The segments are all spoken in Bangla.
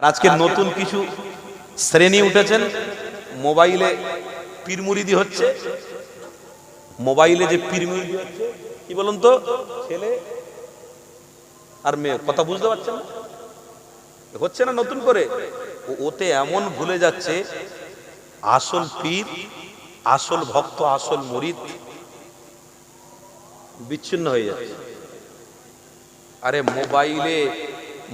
আর আজকে নতুন কিছু শ্রেণি উঠেছেন। মোবাইলে পীরমুরিদি হচ্ছে। মোবাইলে যে পীরমুরিদি হচ্ছে, কি বলুন তো? ছেলে আর মেয়ে, কথা বুঝতে পারছেন না? হচ্ছে না নতুন করে? ওতে এমন ভুলে যাচ্ছে, আসল পীর, আসল ভক্ত, আসল মরিদ বিচ্ছিন্ন হয়ে যাচ্ছে। আরে মোবাইলে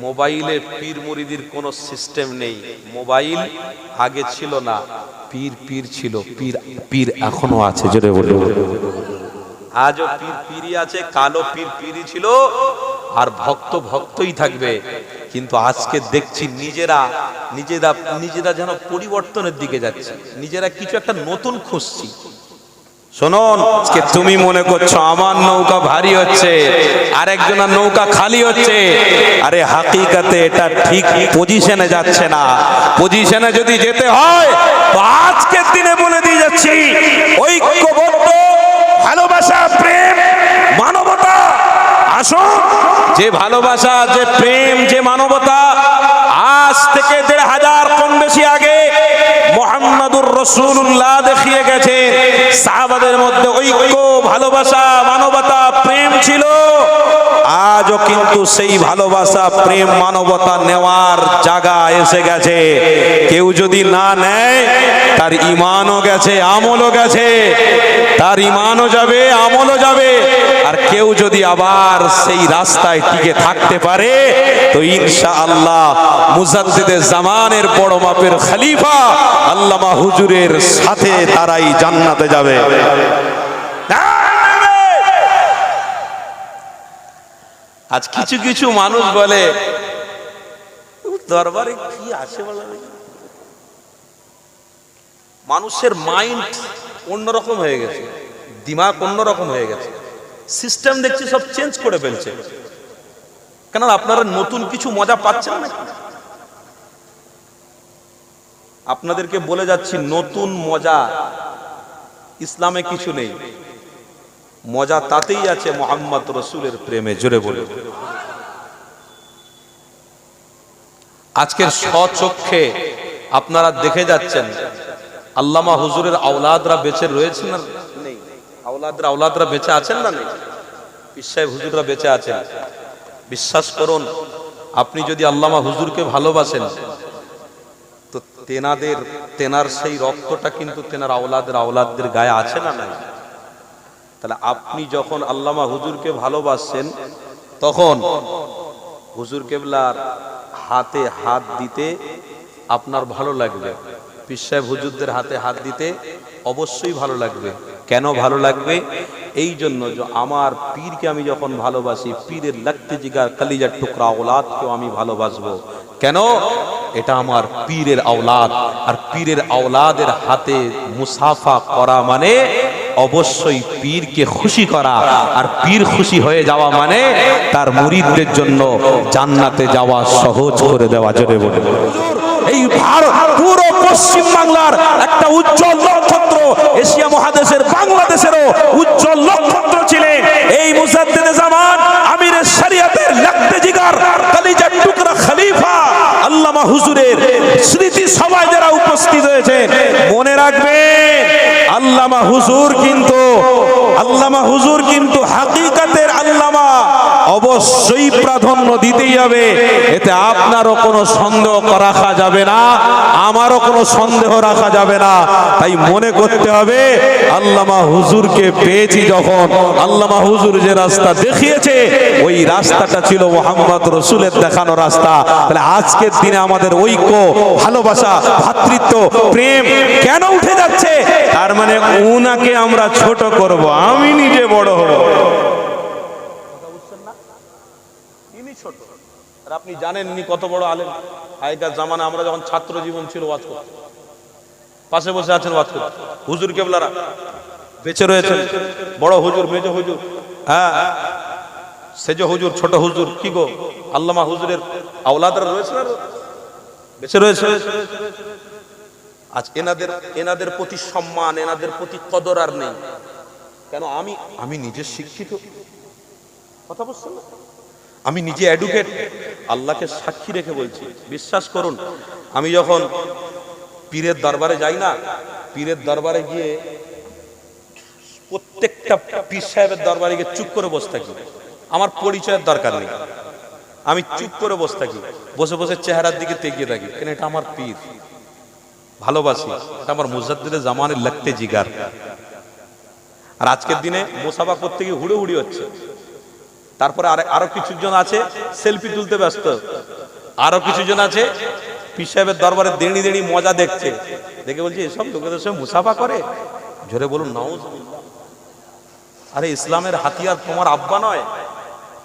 মোবাইলে পীর মুরিদির কোনো সিস্টেম নেই। মোবাইল আগে ছিল না, পীর পীর ছিল, পীর পীর এখনও আছে, জোরে বলে আজও পীর পীরই আছে, কালো পীর পীরই ছিল, আর ভক্ত ভক্তই থাকবে। কিন্তু আজকে দেখছি নিজেরা নিজেরা নিজেরা যেন পরিবর্তনের দিকে যাচ্ছে। নিজেরা কিছু একটা নতুন খুঁজছি। শোনন, আজকে তুমি মনে করছ আমার নৌকা ভারী হচ্ছে আর একজনের নৌকা খালি হচ্ছে। আরে হাকিকাতে এটা ঠিক পজিশনে যাচ্ছে না। পজিশনে যদি যেতে হয়, তো আজকের দিনে বলে দিয়ে যাচ্ছি, ঐক্যবদ্ধ, ভালোবাসা, প্রেম, মানবতা। আসুন, যে ভালোবাসা, যে প্রেম, যে মানবতা, আজ থেকে দেড় হাজার কম বেশি আগে মোহাম্মদুর রসুল্লাহ দেখিয়ে গেছে। সাহাবাদের মধ্যে ঐক্য ভালোবাসা মানবতা প্রেম ছিল। আজও কিন্তু সেই ভালোবাসা, প্রেম, মানবতা নেওয়ার জায়গা এসে গেছে। কেউ যদি না নেয়, তার ইমানও গেছে, আমলও গেছে। তার ইমানও যাবে, আমলও যাবে। আর কেউ যদি আবার সেই রাস্তায় টিকে থাকতে পারে, তো ইনশা আল্লাহ মুজাদ্দিদে জামানের বড় মাপের খলিফা আল্লামা হুজুরের সাথে তারাই জান্নাতে যাবে। আজ কিছু কিছু মানুষ বলে, দরবারে কি আছে মানুষের মাইন্ড অন্যরকম হয়ে গেছে, দিমাগ অন্যরকম হয়ে গেছে সিস্টেম দেখছি সব চেঞ্জ করে ফেলছে। কেন আপনারা নতুন কিছু মজা পাচ্ছেন না আপনাদেরকে বলে যাচ্ছি, নতুন মজা, ইসলামে কিছু নেই। মজা তাতেই আছে মোহাম্মদ রসুলের প্রেমে, জোরে বলে আজকের স্বচক্ষে আপনারা দেখে যাচ্ছেন, আল্লামা হুজুরের আওলাদরা বেঁচে রয়েছেন না আওলাদরা আওলাদরা বেঁচে আছেন না পিসাহেব হুজুররা বেঁচে আছেন। বিশ্বাস করুন, আপনি যদি আল্লামা হুজুরকে ভালোবাসেন, তো তেনাদের, তেনার সেই রক্তটা কিন্তু তেনার আওলাদের, আওলাদদের গায়ে আছে না নাই? তাহলে আপনি যখন আল্লামা হুজুরকে ভালোবাসছেন, তখন হুজুর কেবলার হাতে হাত দিতে আপনার ভালো লাগবে। পিসাহেব হুজুরদের হাতে হাত দিতে অবশ্যই ভালো লাগবে। কেন ভালো লাগবে? এই জন্য যে আমার পীরকে আমি যখন ভালোবাসি, পীরের লাগতে জিগার কালিজার টুকরা ওলাদকেও আমি ভালোবাসবো। কেন? এটা আমার পীরের আওলাদ। আর পীরের আওলাদের হাতে মুসাফা করা মানে অবশ্যই পীরকে খুশি করা আর পীর খুশি হয়ে যাওয়া মানে তার মুরিদদের জন্য জান্নাতে যাওয়া সহজ করে দেওয়া, জোরে বলে এই ভারত, পুরো পশ্চিম বাংলার একটা উজ্জ্বল নক্ষত্র, এশিয়া মহাদেশের বাংলাদেশেরও উজ্জ্বল নক্ষত্র ছিলেন এই মুসাদ্দিদে জামান আমিরের শরিয়াতের লাগতে জিগার কালিজার টুকরা খলিফা আল্লামা হুজুরের স্মৃতি সভায় যারা উপস্থিত হয়েছে, মনে রাখবেন, আল্লামা হুজুর কিন্তু, আল্লামা হুজুর কিন্তু হাকিকাতের আল্লামা অবশ্যই প্রাধান্য দিতেই হবে। এতে আপনারও কোনো সন্দেহ রাখা যাবে না, আমারও কোনো সন্দেহ রাখা যাবে না। তাই মনে করতে হবে, আল্লামা হুজুরকে পেয়েছি যখন, আল্লামা হুজুর যে রাস্তা দেখিয়েছে, ওই রাস্তাটা ছিল মোহাম্মদ রসুলের দেখানো রাস্তা। তাহলে আজকের দিনে আমাদের ঐক্য, ভালোবাসা ভ্রাতৃত্ব প্রেম কেন উঠে যাচ্ছে? তার মানে উনাকে আমরা ছোট করব, আমি নিজে বড় হব ইনি ছোট আর আপনি জানেন ইনি কত বড় আলেম। আগেকার জামানা আমরা যখন ছাত্র জীবন ছিল, ওয়াজ করতে পাশে বসে আছেন, ওয়াজ করতে হুজুর কেবলারা। বেঁচে রয়েছেন। বড় হুজুর, মেজ হুজুর। হ্যাঁ সেজ হুজুর, ছোট হুজুর। কি গো? আল্লামা হুজুরের আওলাদরা রয়েছে না? বেঁচে রয়েছে। আজ এনাদের এনাদের প্রতি সম্মান, এনাদের প্রতি কদর আর নেই। কেন আমি আমি নিজে শিক্ষিত? কথা বুঝছেন না? আমি নিজে অ্যাডভোকেট আল্লাহকে সাক্ষী রেখে বলছি, বিশ্বাস করুন, আমি যখন পীরের দরবারে যাই না, পীরের দরবারে গিয়ে প্রত্যেকটা পীর সাহেবের দরবারে গিয়ে চুপ করে বসে থাকি। আমার পরিচয়ের দরকার নেই। আমি চুপ করে বসে থাকি, বসে বসে চেহারার দিকে তেগিয়ে থাকি। কেন, এটা আমার পীর। ভালোবাসি। এটা আমার মুজাদ্দিদের জামানের লাগতে জিগার। আর আজকের দিনে মোসাফা করতে গিয়ে হুড়ে হুড়ি হচ্ছে। তারপরে আর কিছু জন আছে সেলফি তুলতে ব্যস্ত। আরও কিছু জন আছে, পীর দরবারে দেড়ি দেড়ি মজা দেখছে। দেখে বলছি, এসব লোকেদের সঙ্গে মুসাফা করে? জোরে বলুন নাউজ আরে, ইসলামের হাতিয়ার তোমার আব্বা নয়।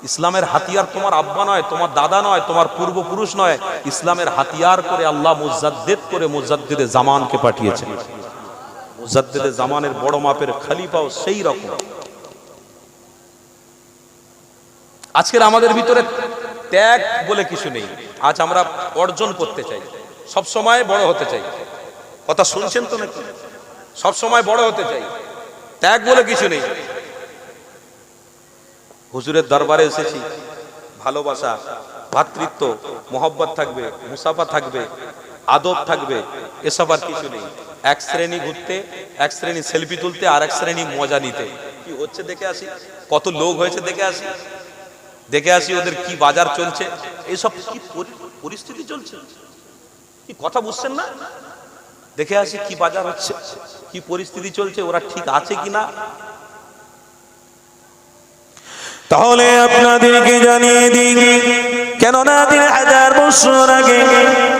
ইসলামের হাতিয়ার তোমার আব্বা নয়, তোমার দাদা নয়, তোমার পূর্বপুরুষ নয়। ইসলামের হাতিয়ার করে আল্লাহ মুজাদ্দেদ করে মুজাদ্দিদে জামানকে পাঠিয়েছেন মুজাদ্দিদে জামানের বড় মাপের খলিফাও সেই রকম। আজকের আমাদের ভিতরে ত্যাগ বলে কিছু নেই। আজ আমরা অর্জন করতে চাই। সব সময় বড় হতে চাই। কথা শুনছেন তো নাকি? সব সময় বড় হতে চাই। ত্যাগ বলে কিছু নেই। হুজুরের দরবারে এসেছি। ভালোবাসা, ভাতৃত্ব, মোহব্বত থাকবে, মুসাফা থাকবে, আদব থাকবে, এসব আর কিছু নেই। এক শ্রেণি ঘুরতে, এক শ্রেণি সেলফি তুলতে, আর এক শ্রেণি মজা নিতে। কি হচ্ছে দেখে আসি? কত লোক হয়েছে দেখে আসি? দেখে আসি ওদের কি বাজার চলছে। এসব কি পরিস্থিতি চলছে? কি কথা বুঝছেন না? দেখে আসি কি বাজার হচ্ছে, কি পরিস্থিতি চলছে, ওরা ঠিক আছে কিনা? তাহলে আপনাদেরকে জানিয়ে দিই কেননা দিন হাজার বছর আগে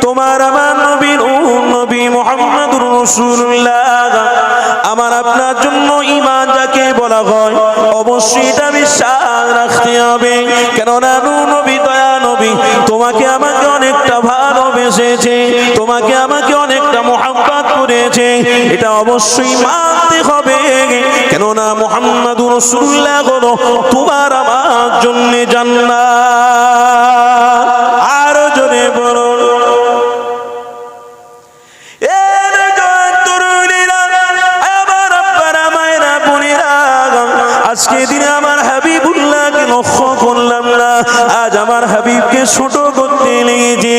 তোমার আমার নবীর ও নবী মোহাম্মদুর রসুল্লাহ, আমার আপনার জন্য ইমান যাকে বলা হয় অবশ্যই এটা বিশ্বাস রাখতে হবে। কেননা নু নবী দয়া নবী, তোমাকে আমাকে অনেকটা ভালোবেসেছে, তোমাকে আমাকে অনেকটা মোহাম্মত করেছে। এটা অবশ্যই মানতে হবে। কেননা মোহাম্মদ রসুল্লাহ তোমার আমার জন্যে জান্নাত। আজকে দিনে আমার হাবিবুল্লাহকে লক্ষ্য করলাম না। আজ আমার হাবিবকে ছোট করতে লেগেছে।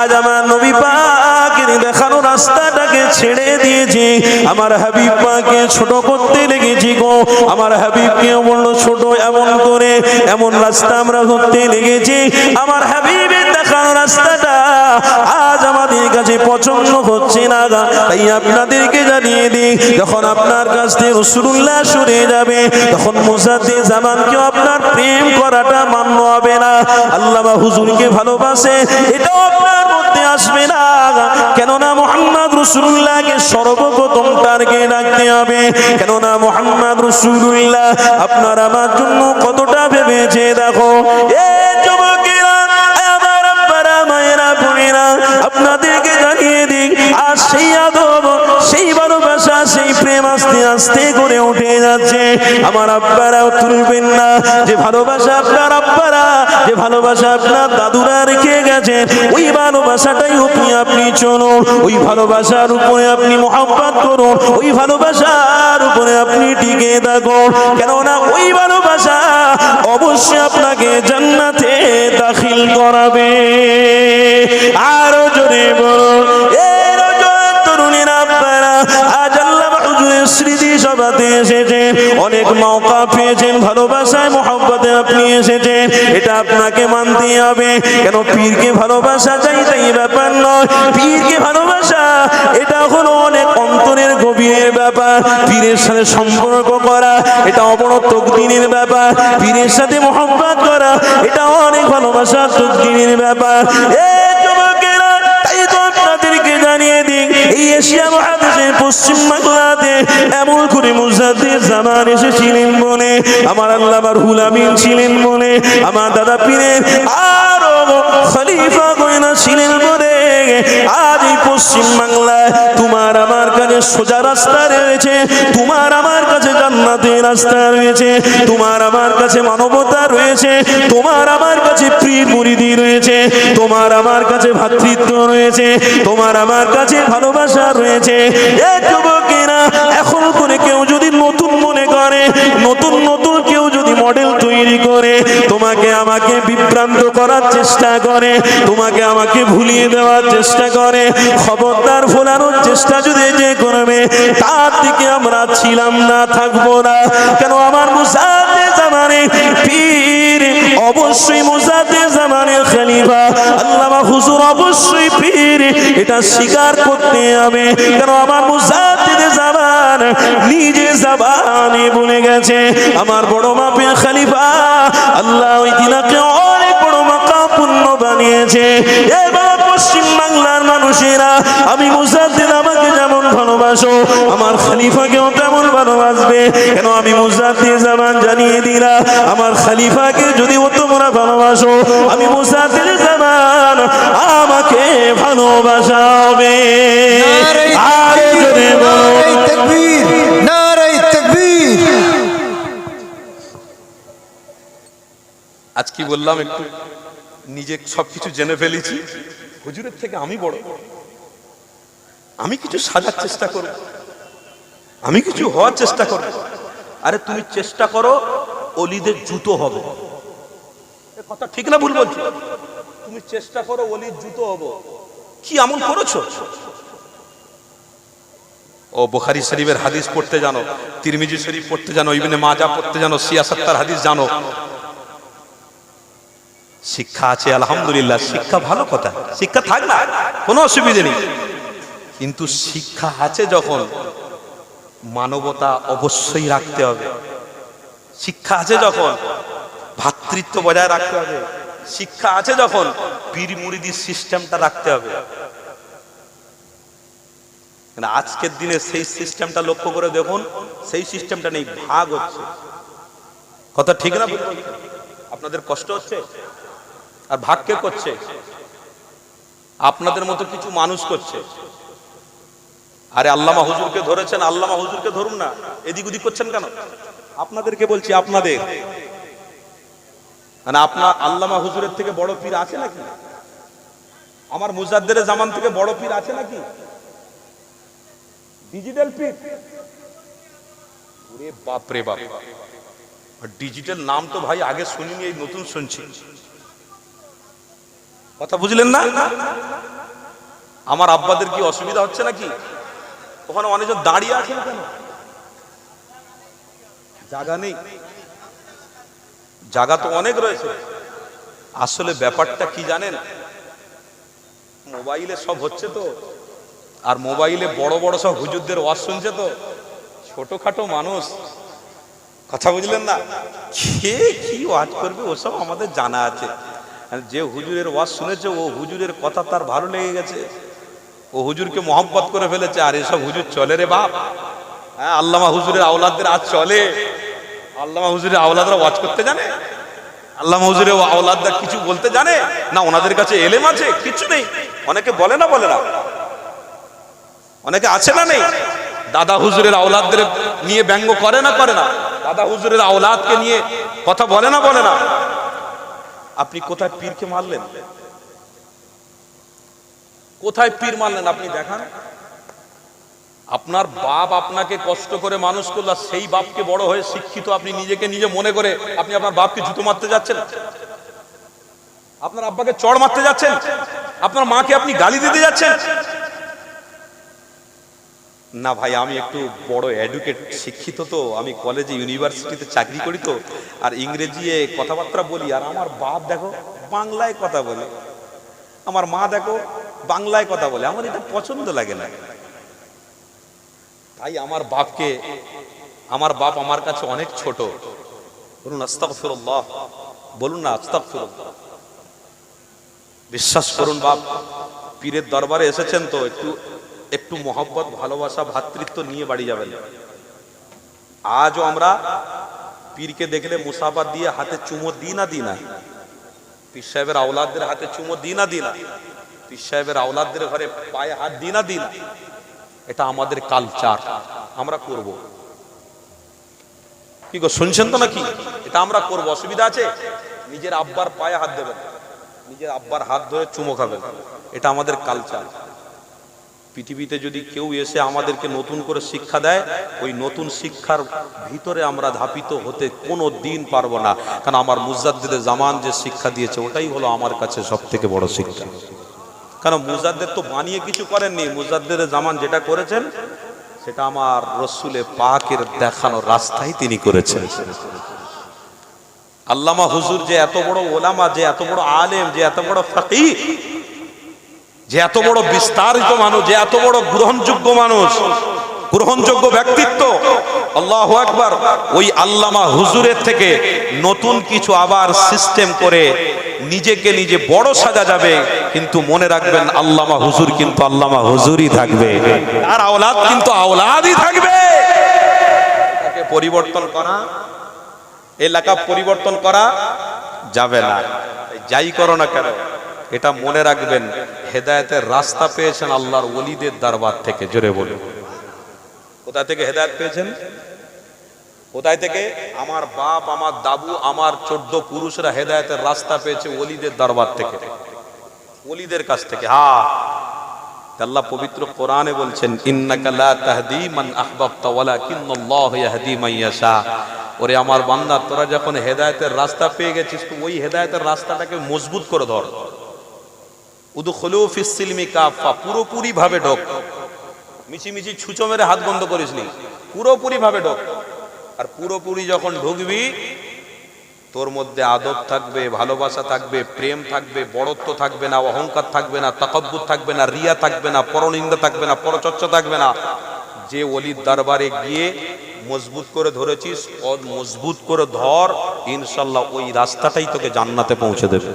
আজ আমার নবী পাকের দেখানো রাস্তাটাকে ছেড়ে দিয়েছে। আমার হাবিব পাকে ছোট করতে লেগেছি গো। আমার হাবিবকে বলল, ছোট, এমন করে, এমন রাস্তা আমরা ধরতে লেগেছি। আমার হাবিবের দেখানো রাস্তাটা আমাদের কাছে পছন্দ হচ্ছে না গা। তাই আপনাদেরকে জানিয়ে দিই, যখন আপনার কাছ থেকে রসুল্লাহ সরে যাবে, তখন মুসাদ্দি জামানকেও আপনার প্রেম করাটা মান্য হবে না আল্লামা হুজুরকে ভালোবাসে, এটাও আপনার মধ্যে আসবে না কেননা মোহাম্মদ রসুল্লাহকে সর্বপ্রথম টার্গেট রাখতে হবে কেননা মোহাম্মদ রসুল্লাহ আপনার আমার জন্য কতটা ভেবেছে, দেখো, এ যাচ্ছে। আমার আব্বারাও তুলবেন না। যে ভালোবাসা আপনার আব্বারা, যে ভালোবাসা আপনার দাদুরা রেখে গেছেন, ওই ভালোবাসাটাই আপনি আপনি চলুন, ওই ভালোবাসার উপরে আপনি মোহাম্মত করুন, ওই ভালোবাসার উপরে আপনি টিকে থাকুন। কেননা ওই ভালোবাসা অবশ্যই আপনাকে জান্নাতে দাখিল করাবে। আরও জোরে বলুন সভাতে এসেছেন অনেক মৌকা পেয়েছেন, ভালোবাসায় মোহাম্মতে আপনি এসেছেন এটা আপনাকে মানতে হবে। কেন পীরকে ভালোবাসা চাই, তাই ব্যাপার নয়। পীরকে ভালোবাসা, এটা হলো অনেক অন্তরের গভীরের ব্যাপার। পীরের সাথে সম্পর্ক করা, এটা অপর তকদিনের ব্যাপার। পীরের সাথে মোহাম্মত করা, এটা অনেক ভালোবাসা তকদিনের ব্যাপার। এ জানিয়ে দিই, এই এশিয়া মহাদেশের পশ্চিম বাংলাতে এমন করে মুজাদ্দের জামান এসেছিলেন মনে আমার আল্লাহ হুল হুলামিন ছিলেন মনে আমার দাদা পীরের আরও খলিফা গয়না ছিলেন বলে আজ এই পশ্চিম বাংলায় তোমার আমার কাছে সোজা রাস্তা রয়েছে, তোমার আমার কাছে জান্নাতের রাস্তা রয়েছে, তোমার আমার কাছে মানবতা রয়েছে, তোমার আমার কাছে প্রিয় মুরিদি রয়েছে, তোমার আমার কাছে ভাতৃত্ব রয়েছে, তোমার আমার কাছে ভালোবাসা রয়েছে। এ যুবকেরা, এখন করে কেউ যদি করে, তোমাকে আমাকে বিভ্রান্ত করার চেষ্টা করে, তোমাকে আমাকে ভুলিয়ে দেওয়ার চেষ্টা করে, খবরদার ভোলানোর চেষ্টা যদি যে করবে, তার থেকে আমরা ছিলাম না, থাকব না। কেন আমার মুসাদে জামানে পীর অবশ্যই মুজাদে জামানে খলিফা। আল্লামা হুজুর অবশ্যই পীর। এটা স্বীকার করতে হবে। কেন আমার মুজাদে জামান নিজে জাবানে বলে গেছে, আমার বড় মাপের খলিফা আল্লাহ ওই দিনাকে অনেক বড় মাকাপূর্ণ বানিয়েছে। এবার পশ্চিম বাংলার মানুষেরা আমি মুসাদ্দিন আমাকে যেমন ভালোবাসো আমার খলিফাকেও তেমন ভালোবাসবে। কেন আমি মুসাদ্দিন জামান জানিয়ে দিলাম আমার খলিফাকে যদি ও তোমরা ভালোবাসো আমি মুসাদ্দিন জামান আমাকে ভালোবাসা হবে আর জোরে আজ কি বললাম একটু? নিজে সবকিছু জেনে ফেলেছি। হুজুরের থেকে আমি বড়। আমি কিছু সাজার চেষ্টা করব। আমি কিছু হওয়ার চেষ্টা করব। আরে তুমি চেষ্টা করো, অলিদের জুতো হবে। কথা ঠিক না ভুল বলছি? তুমি চেষ্টা করো, অলির জুতো হব। কি এমন করেছ? ও বুখারি শরীফের হাদিস পড়তে জানো, তিরমিজি শরীফ পড়তে জানো, ইবনে মাজা পড়তে জানো, সিয়াসত্তার হাদিস জানো। শিক্ষা আছে, আলহামদুলিল্লাহ, শিক্ষা ভালো কথা, শিক্ষা থাক না, কোনো অসুবিধে নেই। কিন্তু শিক্ষা আছে যখন মানবতা অবশ্যই রাখতে হবে। শিক্ষা আছে যখন ভাতৃত্ব বজায় রাখতে হবে। শিক্ষা আছে যখন পীর মুরিদির সিস্টেমটা রাখতে হবে। আজকের দিনে সেই সিস্টেমটা লক্ষ্য করে দেখুন, সেই সিস্টেমটা নেই, ভাগ হচ্ছে। কথা ঠিক না আপনাদের কষ্ট হচ্ছে? আর ভাগ কে করছে? আপনাদের মতো কিছু মানুষ করছে। আরে আল্লামা হুজুরকে ধরেছেন, আল্লামা হুজুরকে ধরুন না। এদিক ওদিক করছেন কেন? আপনাদেরকে বলছি, আপনাদের। মানে আপনার আল্লামা হুজুরের থেকে বড় পীর আছে নাকি? আমার মুজাদ্দের জামান থেকে বড় পীর আছে নাকি? ডিজিটাল পীর? ওরে বাপ। রে বাপ ডিজিটাল নাম তো ভাই আগে শুনিনি, এই নতুন শুনছি। কথা বুঝলেন না? আমার আব্বাদের কি অসুবিধা হচ্ছে নাকি? ওখানে অনেকজন দাঁড়িয়ে আছেন কেন? জায়গা নেই। জায়গা তো অনেক রয়েছে। আসলে ব্যাপারটা কি জানেন? মোবাইলে সব হচ্ছে তো। আর মোবাইলে বড় বড় সব হুজুরদের ওয়াজ শুনছে তো। ছোটখাটো মানুষ। কথা বুঝলেন না? কে কি ওয়াজ করবে? ওসব আমাদের জানা আছে। আর যে হুজুরের ওয়াজ শুনেছে, ও হুজুরের কথা তার ভালো লেগে গেছে। ও হুজুরকে মহব্বত করে ফেলেছে, আর এসব হুজুর চলে রে বাপ? হ্যাঁ আল্লামা হুজুরের আওলাদদের আজ চলে। আল্লামা হুজুরের আওলাদরা ওয়াজ করতে জানে? আল্লামা হুজুরের আওলাদরা কিছু বলতে জানে? না, ওনাদের কাছে এলেম আছে? কিছু নেই। অনেকে বলে না বলে না। অনেকে আছে না নেই? দাদা হুজুরের আওলাদদের নিয়ে ব্যঙ্গ করে না করে না। দাদা হুজুরের আওলাদকে নিয়ে কথা বলে না বলে না। আপনি কোথায় পীরকে মারলেন? কোথায় পীর মারলেন আপনি দেখান। আপনার বাপ আপনাকে কষ্ট করে মানুষ করল সেই বাপকে বড় হয়ে শিক্ষিত আপনি নিজেকে নিজে মনে করে আপনি আপনার বাপকে জুতো মারতে যাচ্ছেন? আপনার আব্বাকে চড় মারতে যাচ্ছেন? আপনার মাকে আপনি গালি দিতে যাচ্ছেন? না ভাই, আমি একটু বড় অ্যাডুকেট শিক্ষিত তো, আমি কলেজে ইউনিভার্সিটিতে চাকরি করি তো, আর ইংরেজি কথাবার্তা বলি, আর আমার বাপ দেখো বাংলায় কথা বলে। আমার মা দেখো বাংলায় কথা বলে, আমার এটা পছন্দ লাগে না। তাই আমার বাপকে, আমার বাপ আমার কাছে অনেক ছোট। বলুন, আস্তাগফিরুল্লাহ, বলুন না, আস্তাগফিরুল্লাহ। বিশ্বাস করুন বাপ, পীরের দরবারে এসেছেন তো, একটু একটু মহব্বত, ভালোবাসা ভ্রাতৃত্ব নিয়ে বাড়ি যাবেন। আজও আমরা পীরকে দেখলে মুসাফা দিয়ে হাতে চুমো দিই না দিই না। পীর সাহেবের আওলাদদের হাতে চুমো দিই না দিই না। পীর সাহেবের আওলাদদের ঘরে পায়ে হাত দিই না দিই না। এটা আমাদের কালচার, আমরা করব। কি গো, শুনছেন তো নাকি? এটা আমরা করব, অসুবিধা আছে? নিজের আব্বার পায়ে হাত দেবেন। নিজের আব্বার হাত ধরে চুমো খাবেন। এটা আমাদের কালচার। পৃথিবীতে যদি কেউ এসে আমাদেরকে নতুন করে শিক্ষা দেয়, ওই নতুন শিক্ষার ভিতরে আমরা ধাপিত হতে কোনো দিন পারব না। কারণ আমার মুজাদ্দিদের জামান যে শিক্ষা দিয়েছে, ওটাই হলো আমার কাছে সব থেকে বড় শিক্ষা। কারণ মুজাদ্দের তো বানিয়ে কিছু করেননি। মুজাদ্দের জামান যেটা করেছেন, সেটা আমার রসুলে পাকের দেখানো রাস্তাই তিনি করেছেন। আল্লামা হুজুর যে এত বড় ওলামা, যে এত বড় আলেম, যে এত বড় ফকিহ যে এত বড় বিস্তারিত মানুষ, যে এত বড় গ্রহণযোগ্য মানুষ, গ্রহণযোগ্য ব্যক্তিত্ব, আল্লাহ আকবার, ওই আল্লামা হুজুরের থেকে নতুন কিছু আবার সিস্টেম করে নিজেকে নিজে বড় সাজা যাবে, কিন্তু মনে রাখবেন আল্লামা হুজুর কিন্তু আল্লামা হুজুরই থাকবে। আর আওলাদ কিন্তু আওলাদই থাকবে। এটাকে পরিবর্তন করা, এলাকা পরিবর্তন করা যাবে না। যাই করো না কেন? এটা মনে রাখবেন হেদায়েতের রাস্তা পেয়েছেন আল্লাহর ওলিদের দরবার থেকে জোরে বলুন। কোথা থেকে হেদায়েত পেয়েছেন? কোথায় থেকে? আমার বাপ আমার দাবু আমার চোদ্দ পুরুষরা হেদায়েতের রাস্তা পেয়েছে ওলিদের দরবার থেকে। ওলিদের কাছ থেকে হ্যাঁ আল্লাহ পবিত্র কোরআনে বলছেন ইন্নাকা লা তাহদি মান আহবাবতা ওয়ালাকিন্নাল্লাহু ইয়াহদি মান ইয়াশা। ওরে আমার বান্দা তোরা যখন হেদায়েতের রাস্তা পেয়ে গেছিস তো ওই হেদায়েতের রাস্তাটাকে মজবুত করে ধর। পুরোপুরি ভাবে ঢোক। মিছিমিছি ছুঁচো মেরে হাত বন্ধ করিস নি। পুরোপুরি ভাবে ঢোক। আর পুরোপুরি যখন ঢুকবি, তোর মধ্যে আদব থাকবে, ভালোবাসা থাকবে, প্রেম থাকবে, বড়ত্ব থাকবে না, অহংকার থাকবে না তাকব্বুর থাকবে না, রিয়া থাকবে না, পরনিন্দা থাকবে না, পরচর্চা থাকবে না। যে অলির দরবারে গিয়ে মজবুত করে ধরেছিস মজবুত করে ধর, ইনশাল্লাহ ওই রাস্তাটাই তোকে জান্নাতে পৌঁছে দেবে।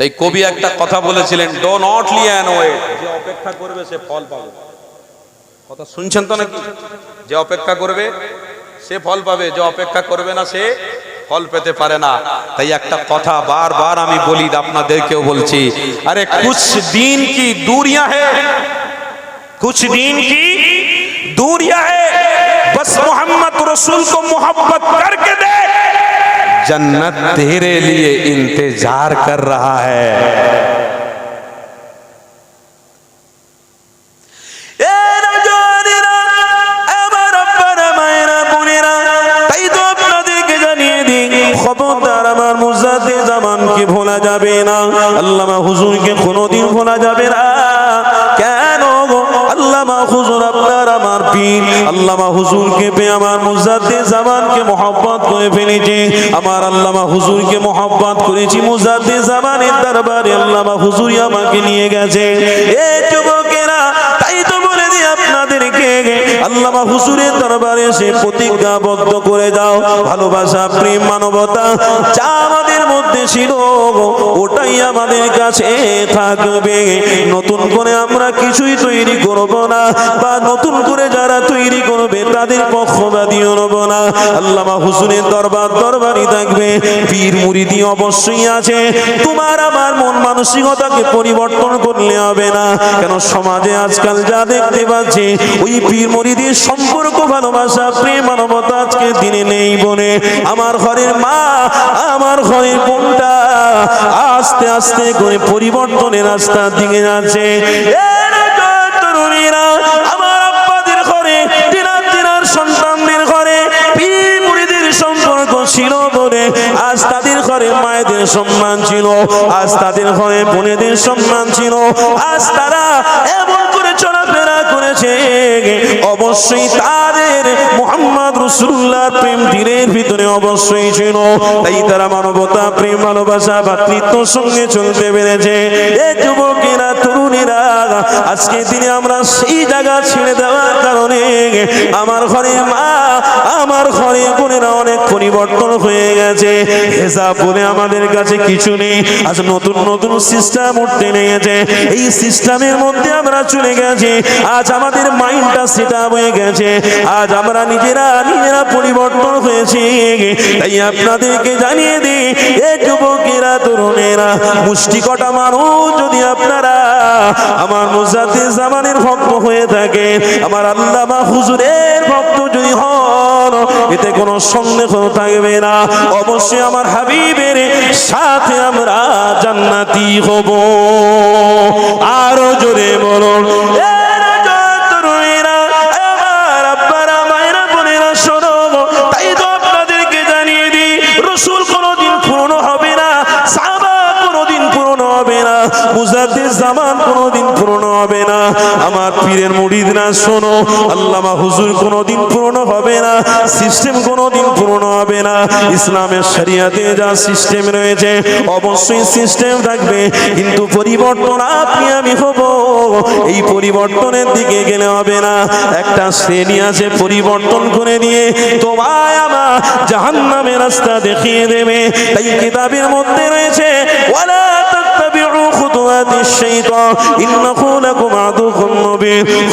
তাই কবি একটা কথা বলেছিলেন ডো নট লিয়ান ওয়ে যে অপেক্ষা করবে, সে ফল পাবে। কথা শুনছেন তো নাকি? যে অপেক্ষা করবে, সে ফল পাবে। যে অপেক্ষা করবে না, সে ফল পেতে পারে না। তাই একটা কথা বারবার আমি বলি, আপনাদেরকেও বলছি। আরে, কুছ দিন কি দূরিয়া হে? কুছ দিন কি দূরিয়া হে? বস মোহাম্মদ রসুল কো মোহাম্মত করকে দে। जन्नत तेरे लिए इंतजार कर रहा है এ রাজনীরা, আমার আব্বারা, মায়েরা, বোনেরা, তাই তো আপনাদেরকে জানিয়ে দিই, খবরদার আমার মুজাদ্দে জামানকে ভোলা যাবে না আল্লামা হুজুরকে কোনোদিন ভোলা যাবে না পীর আল্লামা হুজুরকে পেয়ে আমার মুজাদ্দে জামানকে মহব্বত করে ফেলেছে। আমার আল্লামা হুজুরকে মহব্বত করেছি মুজাদ্দে জামানের দরবারে আল্লামা হুজুরই আমাকে নিয়ে গেছে। এ যুবকেরা আল্লামা হুজুরের দরবারে সে প্রতিজ্ঞাবদ্ধ করে দাও। ভালোবাসা, প্রেম, মানবতা যা আমাদের মধ্যে ছিল ওটাই আমাদের কাছে থাকবে। নতুন করে আমরা কিছুই তৈরি করব না বা নতুন করে যারা তৈরি করবে তাদের পক্ষবাদীও নেব না। আল্লামা হুজুরের দরবার দরবারই থাকবে। পীর মুরিদি অবশ্যই আছে। তোমার আমার মন মানসিকতাকে পরিবর্তন করলে হবে না। কেন সমাজে আজকাল যা দেখতে পাচ্ছি, ওই পীর মুরিদির সম্পর্ক, ভালোবাসা, প্রেম, মানবতা আজকে দিনে নেই বলে। আমার ঘরের মা, আমার ঘরের বোনটা আস্তে আস্তে করে পরিবর্তনের রাস্তা দিকে যাচ্ছে। বলে আজ তাদের ঘরে মায়েদের সম্মান ছিল, আজ তাদের ঘরে বোনেদের সম্মান ছিল, আজ তারা এমন করে চলাফেরা করেছে। অবশ্যই তাদের মোহাম্মদ রসুল্লাহ প্রেম দিনের ভিতরে অবশ্যই ছিল, তাই তারা মানবতা, প্রেম, ভালোবাসা ভাতৃত্বর সঙ্গে চলতে পেরেছে। এ যুবকেরা, তরুণীরা আজকে দিনে আমরা সেই জায়গা ছেড়ে দেওয়ার কারণে আমার ঘরে মা আমার ঘরে বোনেরা অনেক পরিবর্তন হয়ে গেছে। হেসাব বলে আমাদের কাছে কিছু নেই। আজ নতুন নতুন সিস্টেম উঠতে লেগেছে এই সিস্টেমের মধ্যে আমরা চলে গেছি। আজ আমাদের মাইন্ডটা সেটা হয়ে গেছে। আজ আমরা নিজেরা নিজেরা পরিবর্তন হয়েছি। তাই আপনাদেরকে জানিয়ে দিই, এ যুবকেরা, তরুণেরা মুষ্টি কটা মানুষ যদি আপনারা আমার মুজাদ্দিদ জামানের ভক্ত হয়ে থাকে, আমার আল্লামা হুজুরের ভক্ত যদি হন এতে কোনো সন্দেহ থাকবে না। অবশ্যই আমার হাবিবের সাথে আমরা জান্নাতি হব। আরও জোরে বল না, শোনো, আল্লামা হুজুর কোনোদিন পূর্ণ হবে না, সিস্টেম কোনোদিন পূর্ণ হবে না। ইসলামের শরিয়াতে যা সিস্টেম রয়েছে, অবশ্যই সিস্টেম থাকবে, কিন্তু পরিবর্তন আপনি আমি হব। এই পরিবর্তনের দিকে গেলে হবে না। একটা শ্রেণি আছে, পরিবর্তন করে দিয়ে তোমায় আমার জাহান্নামের রাস্তা দেখিয়ে দেবে। তাই কিতাবের মধ্যে রয়েছে, ওয়ালা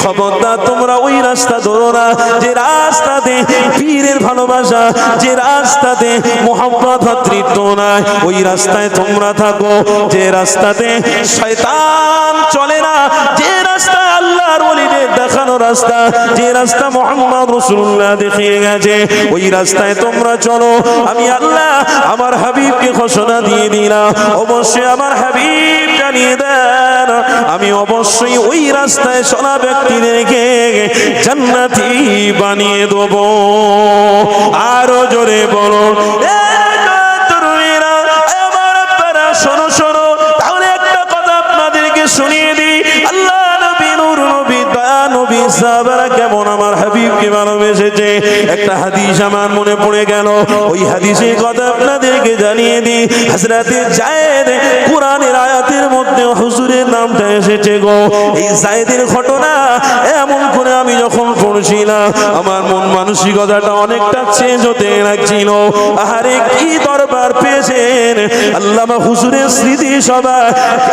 খবরদার, তোমরা ওই রাস্তা ধরো না। যে রাস্তাতে পীরের ভালোবাসা, যে রাস্তাতে ভাতৃত্ব নাই, ওই রাস্তায় তোমরা থাকো। যে রাস্তাতে শয়তান চলে না, যে রাস্তা আল্লাহর ওলিদের দেখানো রাস্তা, যে রাস্তা দেখিয়ে গেছে, ওই রাস্তায় তোমরা চলো। আমি আল্লাহ আমার হাবিবকে ঘোষণা দিয়ে দিলাম। অবশ্যই আমার হাবিব জানিয়ে দেন। আমি অবশ্যই ওই রাস্তায় চলা ব্যক্তিদেরকে জান্নাতি বানিয়ে দেব। আরও জোরে বলো কেমন আমার হাবিবকে ভালোবেসেছে? একটা হাদিস আমার মনে পড়ে গেল। ওই হাদিসের কথা আপনাদেরকে জানিয়ে দিই। হযরতে জায়েদ কোরআনের এসেছে গো। এই জায়েদের ঘটনা পড়ছিলাম আমার মন মানসিকতাটা অনেকটা চেঞ্জ হতে লাগছিল। আহারে, কি দরবার পেয়েছেন? আল্লামা হুজুরের স্মৃতি সভা,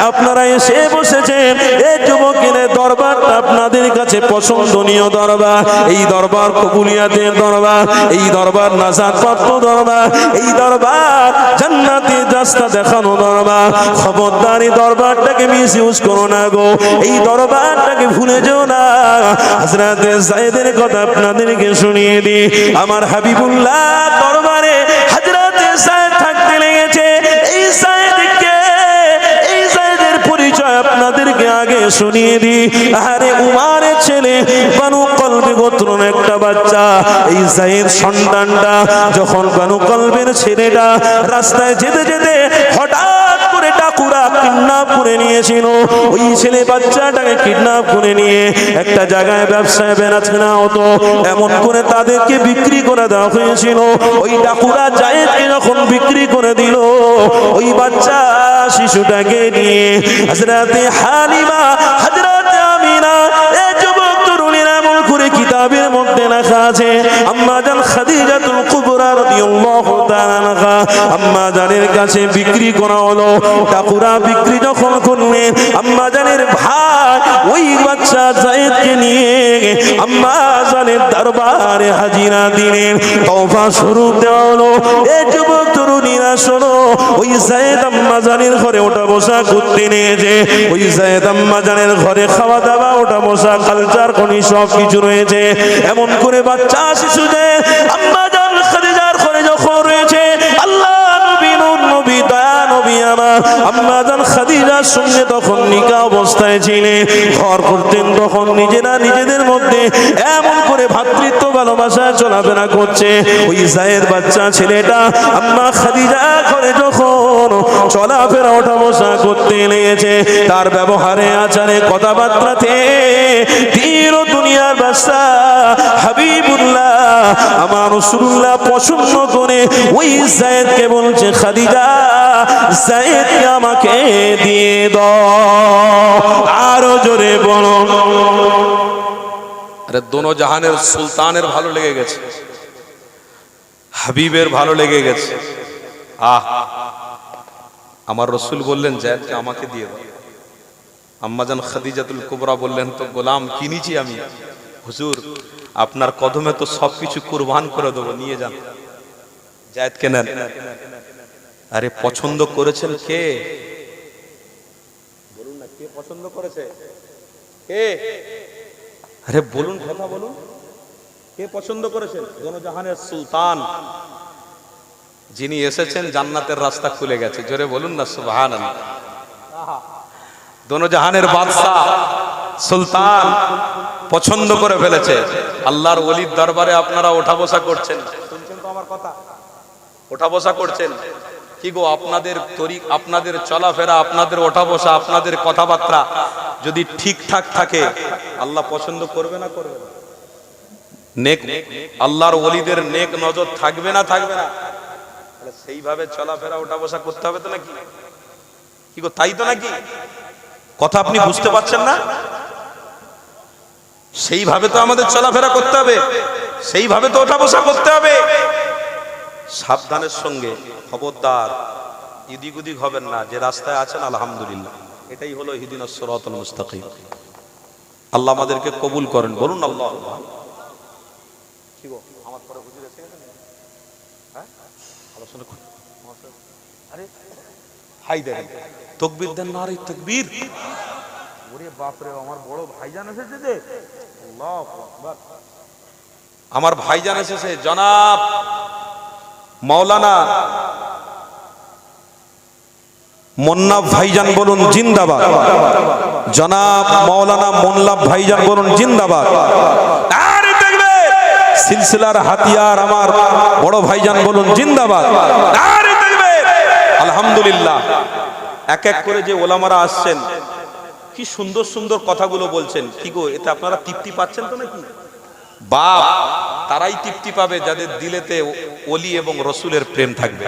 আপনারা এসে বসেছেন। এই যুবকের দরবারটা আপনাদের কাছে পছন্দনীয় দরবার। এই দরবার কবুলিয়াতের দরবার, এই দরবার নাজাত প্রাপ্ত দরবার, এই দরবার জান্নাতি রাস্তা দেখানো দরবার। খবরদার দরবারটাকে মিস ইউজ করো না গো। এই দরবারটাকে ভুলে যেও না। হযরতে জায়েদের কথা আপনাদেরকে শুনিয়ে দিই। আমার হাবিবুল্লাহ দরবারে হযরতে জায়েদ থাকতে লেগেছে। এই জায়েদকে এই জায়েদের পরিচয় আপনাদেরকে আগে শুনিয়ে দিই। আরে উমারের ছেলে, বানু কলবে গোত্রন একটা বাচ্চা। এই জায়েদ সন্তানটা যখন বানু কলবের ছেলেটা রাস্তায় যেতে যেতে হঠাৎ কিডন্যাপ করে নিয়েছিল। ওই ছেলে বাচ্চাটাকে কিডন্যাপ করে নিয়ে একটা জায়গায় ব্যবসায় বেড়াচ্ছে না হতো এমন করে তাদেরকে বিক্রি করে দেওয়া হয়েছিল। ওই ডাকুরা জায়েদকে যখন বিক্রি করে দিল, ওই বাচ্চা শিশুটাকে নিয়ে হাজরাতে হালিমা হজরতে কিতাবের মধ্যে লেখা আছে, আম্মা জান খাদিজাতুল কুবরা রাদিয়াল্লাহু তাআলা আম্মা জানের কাছে বিক্রি করা হলো। টাকুরা বিক্রি যখন করলেন, আম্মা জানের ভাই ওই বাচ্চা জায়েদকে নিয়ে আম্মা জানের দরবারে হাজিরা দিলেন। তওবা শুরু দেওয়া হলো। এ যুবক তরুণীরা শোনো। ওই জায়েদ আম্মাজানের ঘরে ওটা বসা ঘুরতে নিয়েছে ওই জায়েদ আম্মাজানের ঘরে খাওয়া দাওয়া, ওটা বসা কালচার খনি সব কিছু রয়েছে। এমন করে বাচ্চা শিশুদের আম্মা আমার আম্মা জান খাদিজার সঙ্গে তখন নিকা অবস্থায় ছিলেন ঘর করতেন তখন নিজেরা নিজেদের মধ্যে এমন করে ভাতৃত্ব ভালোবাসা চলাফেরা করছে। ওই জায়ের বাচ্চা ছেলেটা আম্মা খাদিজা করে যখন চলাফেরা ওঠা বসা করতে লেগেছে, তার ব্যবহারে, আচারে, কথাবার্তাতে দিন দুনিয়ার বাদশা হাবিবুল্লাহ আমার রসুল্লাহ পছন্দ করে ওই জায়েদকে বলছে, খাদিজা জায়েদকে আমাকে দিয়ে দাও। আরও জোরে বলো। আরে দোনো জাহানের সুলতানের ভালো লেগে গেছে, হাবিবের ভালো লেগে গেছে। আহ, আমার রসুল বললেন, জায়দকে আমাকে দিয়ে দাও। আম্মাজান খাদিজাতুল কুবরা বললেন, তো গোলাম কিনেছি আমি? হুজুর, আপনার কদমে তো সবকিছু কুরবান করে দেবো, নিয়ে যান। জায়দকে নেন আরে, পছন্দ করেছেন কে? বলুন না, কে পছন্দ করেছে? কে? আরে, বলুন, কথা বলুন। কে পছন্দ করেছেন? জাহানের সুলতান। যিনি এসেছেন, জান্নাতের রাস্তা খুলে গেছে। জোরে বলুন না সুবহান দোনো জাহানের বাদশাহ। সুলতান পছন্দ করে ফেলেছে। আল্লাহর অলির দরবারে আপনারা ওঠা বসা করছেন কথা? ওঠা বসা করছেন? কি গো, আপনাদের তরিক আপনাদের চলাফেরা, আপনাদের ওঠা বসা আপনাদের কথাবার্তা যদি ঠিকঠাক থাকে, আল্লাহ পছন্দ করবে না করবে নেক, আল্লাহর ওলিদের নেক নজর থাকবে না থাকবে না? সেইভাবে চলাফেরা ওঠা বসা করতে হবে তো নাকি? কি গো, তাই তো নাকি? কথা আপনি বুঝতে পারছেন না? সেইভাবে তো আমাদের চলাফেরা করতে হবে। সেইভাবে তো ওঠা বসা করতে হবে। সাবধানের সঙ্গে খবরদার ইদিক উদিক হবেন না, যে রাস্তায় আছেন, আলহামদুলিল্লাহ। এটাই হলো হিদিন আল্লাহ আমাদেরকে কবুল করেন। বলুন আল্লাহ। আমার হ্যাঁ? আলোচনা হাই দেন তকবীর দেন না রে তকবীর? ওরে বাপ রে আমার বড় ভাইজান এসেছে যে। আল্লাহু আকবার। আমার ভাইজান এসেছে জনাব মাওলানা মোন্না ভাইজান বলুন জিন্দাবাদ। জনাব মাওলানা মোল্লা ভাইজান বলুন জিন্দাবাদ। সিলসিলার হাতিয়ার আমার বড় ভাইজান বলুন জিন্দাবাদ। আলহামদুলিল্লাহ। এক এক করে যে ওলামারা আসছেন, কি সুন্দর সুন্দর কথাগুলো বলছেন। কি গো, এতে আপনারা তৃপ্তি পাচ্ছেন তো নাকি? বাপ, তারাই তৃপ্তি পাবে যাদের দিলেতে ওলি এবং রসুলের প্রেম থাকবে।